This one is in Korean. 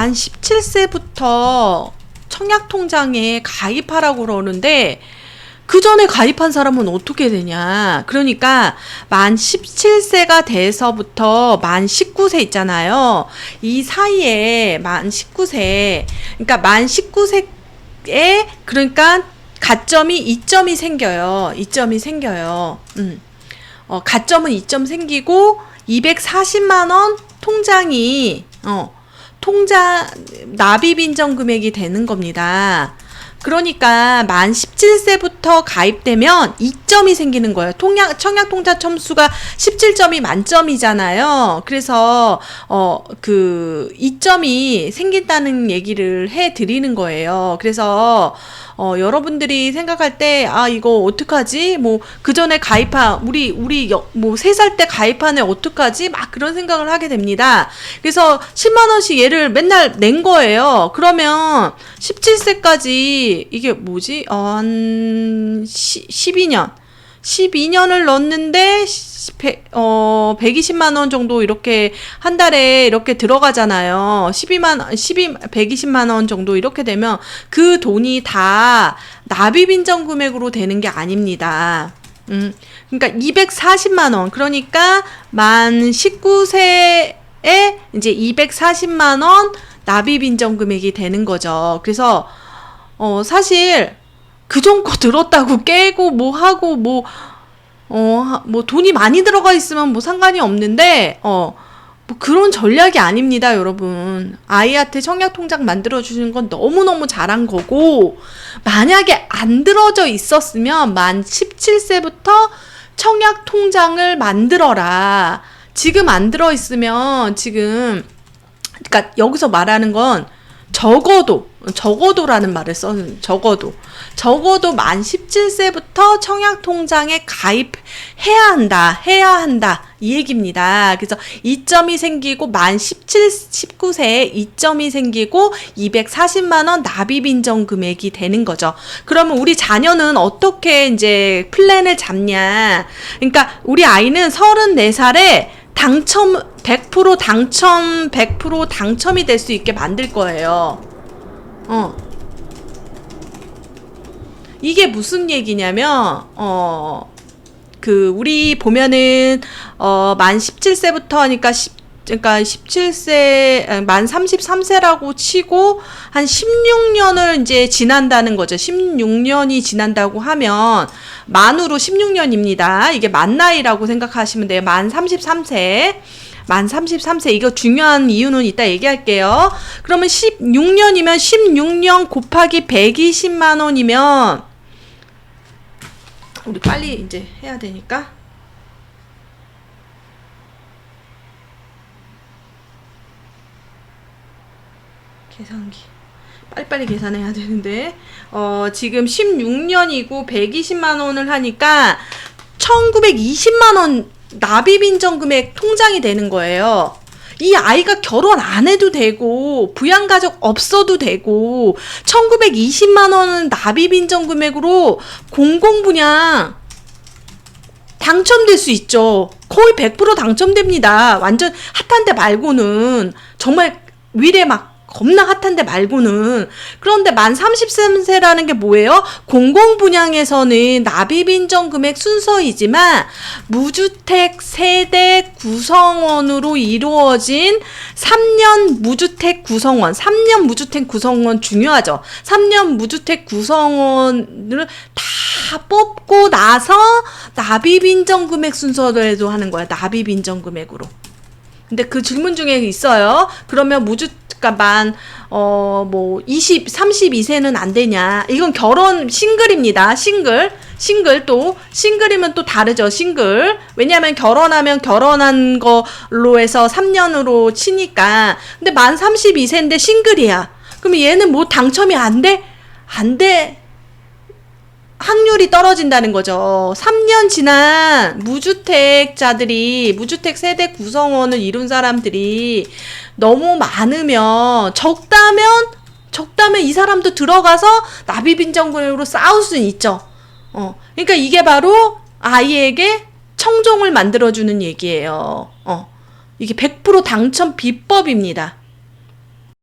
만 17세부터 청약통장에 가입하라고 그러는데 그 전에 가입한 사람은 어떻게 되냐. 그러니까 만 17세가 돼서부터 만 19세 있잖아요. 이 사이에 만 19세, 그러니까 만 19세에 그러니까 가점이 2점이 생겨요. 2점이 생겨요. 음. 어, 가점은 2점 생기고 240만 원 통장이 어, 통장 납입 인정 금액이 되는 겁니다. 그러니까 만 17세부터 가입되면 2점이 생기는 거예요. 통약 청약 통장 첨수가 17점이 만점이잖아요. 그래서 어 그 2점이 생긴다는 얘기를 해 드리는 거예요. 그래서 어 여러분들이 생각할 때 아 이거 어떡하지? 뭐 그 전에 가입한 우리 우리 뭐3 살때 가입한 애 어떡하지? 막 그런 생각을 하게 됩니다. 그래서 10만 원씩 얘를 맨날 낸 거예요. 그러면 17세까지 이게 뭐지? 어, 한 12년. 12년을 넣었는데 어 120만 원 정도 이렇게 한 달에 이렇게 들어가잖아요. 12만 12 120만 원 정도 이렇게 되면 그 돈이 다 납입 인정 금액으로 되는 게 아닙니다. 음. 그러니까 240만 원. 그러니까 만 19세에 이제 240만 원 납입 인정 금액이 되는 거죠. 그래서 어, 사실 그 정도 들었다고 깨고 뭐 하고 뭐, 어, 뭐 돈이 많이 들어가 있으면 뭐 상관이 없는데, 어, 뭐 그런 전략이 아닙니다, 여러분. 아이한테 청약 통장 만들어 주시는 건 너무너무 잘한 거고, 만약에 안 들어져 있었으면 만 17세부터 청약 통장을 만들어라. 지금 안 들어 있으면 지금, 그러니까 여기서 말하는 건 적어도 적어도라는 말을 써는 적어도 적어도 만 17세부터 청약 통장에 가입해야 한다. 해야 한다. 이 얘기입니다. 그래서 2점이 생기고 만 17, 19세에 2점이 생기고 240만 원 납입 인정 금액이 되는 거죠. 그러면 우리 자녀는 어떻게 이제 플랜을 잡냐? 그러니까 우리 아이는 34살에 당첨 100% 당첨 100% 당첨이 될 수 있게 만들 거예요. 어. 이게 무슨 얘기냐면 어. 그 우리 보면은 어만 17세부터 하니까 10 그러니까 17세 만 33세라고 치고 한 16년을 이제 지난다는 거죠. 16년이 지난다고 하면 만으로 16년입니다. 이게 만 나이라고 생각하시면 돼요. 만 33세. 만 33세 이거 중요한 이유는 이따 얘기할게요. 그러면 16년이면 16년 곱하기 120만 원이면 우리 빨리 이제 해야 되니까 계산기 빨리빨리 계산해야 되는데 어 지금 16년이고 120만 원을 하니까 1920만 원 납입 인정 금액 통장이 되는 거예요. 이 아이가 결혼 안 해도 되고 부양 가족 없어도 되고 1920만 원은 납입 인정 금액으로 공공 분양 당첨될 수 있죠. 거의 100% 당첨됩니다. 완전 핫한 데 말고는 정말 위례 막 겁나 핫한데 말고는 그런데 만 33세라는 게 뭐예요? 공공 분양에서는 납입 인정 금액 순서이지만 무주택 세대 구성원으로 이루어진 3년 무주택 구성원, 3년 무주택 구성원 중요하죠. 3년 무주택 구성원을 다 뽑고 나서 납입 인정 금액 순서대로 하는 거야. 납입 인정 금액으로. 근데 그 질문 중에 있어요. 그러면 무주 그러니까 만 어 뭐 20, 32세는 안 되냐? 이건 결혼 싱글입니다. 싱글. 싱글 또 싱글이면 또 다르죠. 싱글. 왜냐하면 결혼하면 결혼한 걸로 해서 3년으로 치니까. 근데 만 32세인데 싱글이야. 그럼 얘는 뭐 당첨이 안 돼? 안 돼. 확률이 떨어진다는 거죠. 3년 지난 무주택자들이, 무주택 세대 구성원을 이룬 사람들이 너무 많으면, 적다면, 적다면 이 사람도 들어가서 납입 인정금으로 싸울 수는 있죠. 어. 그러니까 이게 바로 아이에게 청종을 만들어 주는 얘기예요. 어. 이게 100% 당첨 비법입니다.